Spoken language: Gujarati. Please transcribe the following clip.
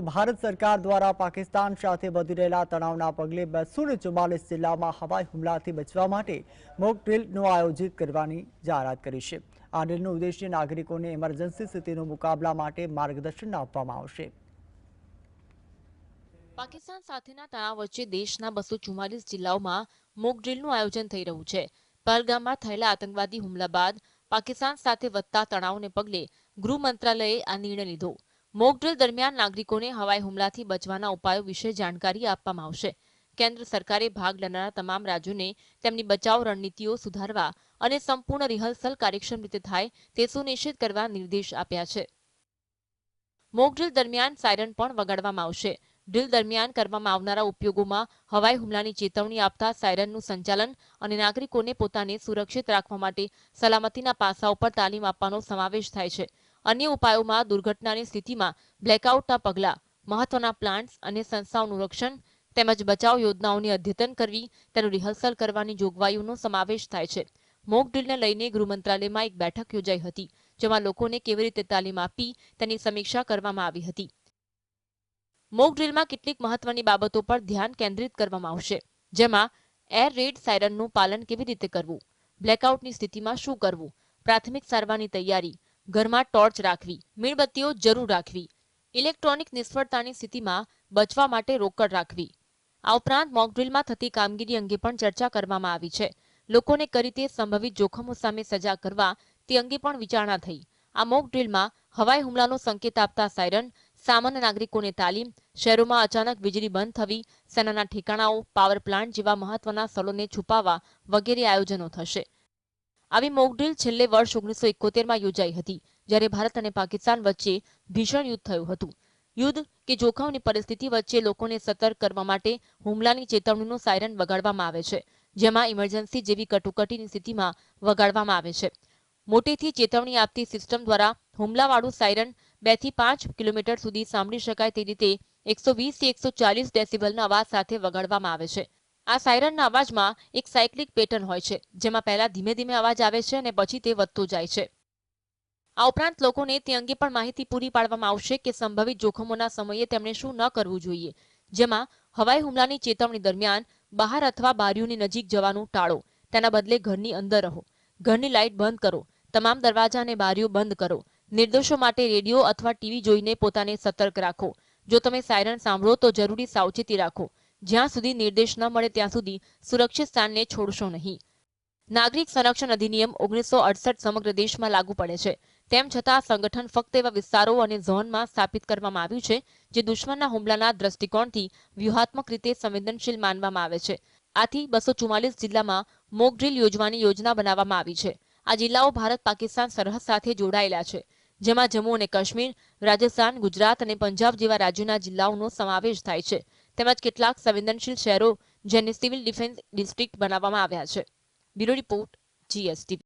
ભારત સરકાર દ્વારા પાકિસ્તાન સાથે વધી રહેલા તણાવના પગલે બસો ને ચુમ્માલીસ જિલ્લામાં હવાઈ હુમલાથી બચવા માટે મોક ડ્રીલનું આયોજિત કરવાની જાહેરાત કરી છે. આ ડ્રીલનો ઉદ્દેશ્ય નાગરિકોને ઇમરજન્સી સ્થિતિનો મુકાબલા માટે માર્ગદર્શન આપવામાં આવશે. પાકિસ્તાન સાથેના તણાવ વચ્ચે દેશના બસો ચુમ્માલીસ જિલ્લાઓમાં મોક ડ્રીલનું આયોજન થઈ રહ્યું છે. પહલગામમાં થયેલા આતંકવાદી હુમલા બાદ પાકિસ્તાન સાથે વધતા તણાવને પગલે ગૃહ મંત્રાલયે આ નિર્ણય લીધો. મોક ડ્રીલ દરમિયાન નાગરિકોને હવાઈ હુમલાથી બચવાના ઉપાયો વિશે જાણકારી આપવામાં આવશે. કેન્દ્ર સરકારે ભાગ લેનારા તમામ રાજ્યોને તેમની બચાવ રણનીતિઓ સુધારવા અને સંપૂર્ણ રિહર્સલ કાર્યક્ષમ રીતે થાય તે સુનિશ્ચિત કરવા નિર્દેશ આપ્યા છે. મોકડ્રીલ દરમિયાન સાયરન પણ વગાડવામાં આવશે. ડ્રીલ દરમિયાન કરવામાં આવનારા ઉપયોગોમાં હવાઈ હુમલાની ચેતવણી આપતા સાયરનનું સંચાલન અને નાગરિકોને પોતાને સુરક્ષિત રાખવા માટે સલામતીના પાસાઓ પર તાલીમ આપવાનો સમાવેશ થાય છે. અન્ય ઉપાયોમાં દુર્ઘટનાની સ્થિતિમાં બ્લેકઆઉટના પગલાં, મહત્વના પ્લાન્ટ્સ અને સંસ્થાઓનું રક્ષણ તેમજ બચાવ યોજનાઓની અદ્યતન કરવી, તેનું રિહર્સલ કરવાની જોગવાઈઓનો સમાવેશ થાય છે. મોક ડ્રીલને લઈને ગૃહ મંત્રાલયમાં એક બેઠક યોજાઈ હતી, જેમાં લોકોને કેવી રીતે તાલીમ આપી, તેની સમીક્ષા કરવામાં આવી હતી. મોક ડ્રીલમાં કેટલીક મહત્વની બાબતો પર ધ્યાન કેન્દ્રિત કરવામાં આવશે, જેમાં એર રેડ સાયરનનું પાલન કેવી રીતે કરવું બ્લેકઆઉટની સ્થિતિમાં શું કરવું, પ્રાથમિક સારવારની તૈયારી ઘરમાં ટોર્ચ રાખવી, મીણબત્તીઓ જરૂર રાખવી, ઇલેક્ટ્રોનિક નિષ્ફળતાની સ્થિતિમાં બચવા માટે રોકડ રાખવી. આ ઉપરાંત મોકડ્રીલમાં થતી કામગીરી અંગે પણ ચર્ચા કરવામાં આવી છે. લોકોને કરી તે સંભવિત જોખમો સામે સજા કરવા તે અંગે પણ વિચારણા થઈ. આ મોક ડ્રીલમાં હવાઈ હુમલાનો સંકેત આપતા સાયરન, સામાન્ય નાગરિકોને તાલીમ, શહેરોમાં અચાનક વીજળી બંધ થવી, સેનાના ઠેકાણાઓ, પાવર પ્લાન્ટ જેવા મહત્વના સ્થળોને છુપાવવા વગેરે આયોજનો થશે. આવી મોકડ્રીલ છેલ્લે વર્ષ ઓગણીસો એકોતેરમાં યોજાઈ હતી, જ્યારે ભારત અને પાકિસ્તાન વચ્ચે ભીષણ યુદ્ધ થયું હતું. યુદ્ધ કે જોખમની પરિસ્થિતિ વચ્ચે લોકોને સતર્ક કરવા માટે હુમલાની ચેતવણીનું સાયરન વગાડવામાં આવે છે, જેમાં ઇમરજન્સી જેવી કટોકટીની સ્થિતિમાં વગાડવામાં આવે છે. મોટેથી ચેતવણી આપતી સિસ્ટમ દ્વારા હુમલાવાળું સાયરન બેથી પાંચ કિલોમીટર સુધી સાંભળી શકાય તે રીતે એકસો વીસથી એકસો ચાલીસ ડેસિબલના અવાજ સાથે વગાડવામાં આવે છે. આ સાયરનના અવાજમાં એક સાયકલિક પેટર્ન હોય છે, જેમાં પહેલા ધીમે ધીમે અવાજ આવે છે અને પછી તે વધતો જાય છે. આ ઉપરાંત લોકોને તે અંગે પણ માહિતી પૂરી પાડવામાં આવશે કે સંભવિત જોખમોના સમયે તેમણે શું ન કરવું જોઈએ, જેમાં હવાઈ હુમલાની ચેતવણી દરમિયાન બહાર અથવા બારીઓની નજીક જવાનું ટાળો, તેના બદલે ઘરની અંદર રહો, ઘરની લાઇટ બંધ કરો, તમામ દરવાજા અને બારીઓ બંધ કરો, નિર્દોષો માટે રેડિયો અથવા ટીવી જોઈને પોતાને સતર્ક રાખો. જો તમે સાયરન સાંભળો તો જરૂરી સાવચેતી રાખો જ્યાં સુધી નિર્દેશ ન મળે ત્યાં સુધી સુરક્ષિત સ્થાનને છોડશો નહીં. નાગરિક સંરક્ષણ અધિનિયમ ઓગણીસો અડસઠ સમગ્ર દેશમાં લાગુ પડે છે. તેમ છતાં સંગઠન ફક્ત એવા વિસ્તારો અને ઝોનમાં સ્થાપિત કરવામાં આવ્યું છે, જે દુશ્મનના હુમલાના દ્રષ્ટિકોણથી વ્યૂહાત્મક રીતે સંવેદનશીલ માનવામાં આવે છે. આથી બસો ચુમ્માલીસ જિલ્લામાં મોક ડ્રીલ યોજવાની યોજના બનાવવામાં આવી છે. આ જિલ્લાઓ ભારત પાકિસ્તાન સરહદ સાથે જોડાયેલા છે, જેમાં જમ્મુ અને કાશ્મીર, રાજસ્થાન, ગુજરાત અને પંજાબ જેવા રાજ્યોના જિલ્લાઓનો સમાવેશ થાય છે. તેમજ કેટલાક સંવેદનશીલ શહેરો જેને સિવિલ ડિફેન્સ ડિસ્ટ્રિક્ટ બનાવવામાં આવ્યા છે. Bureau report GST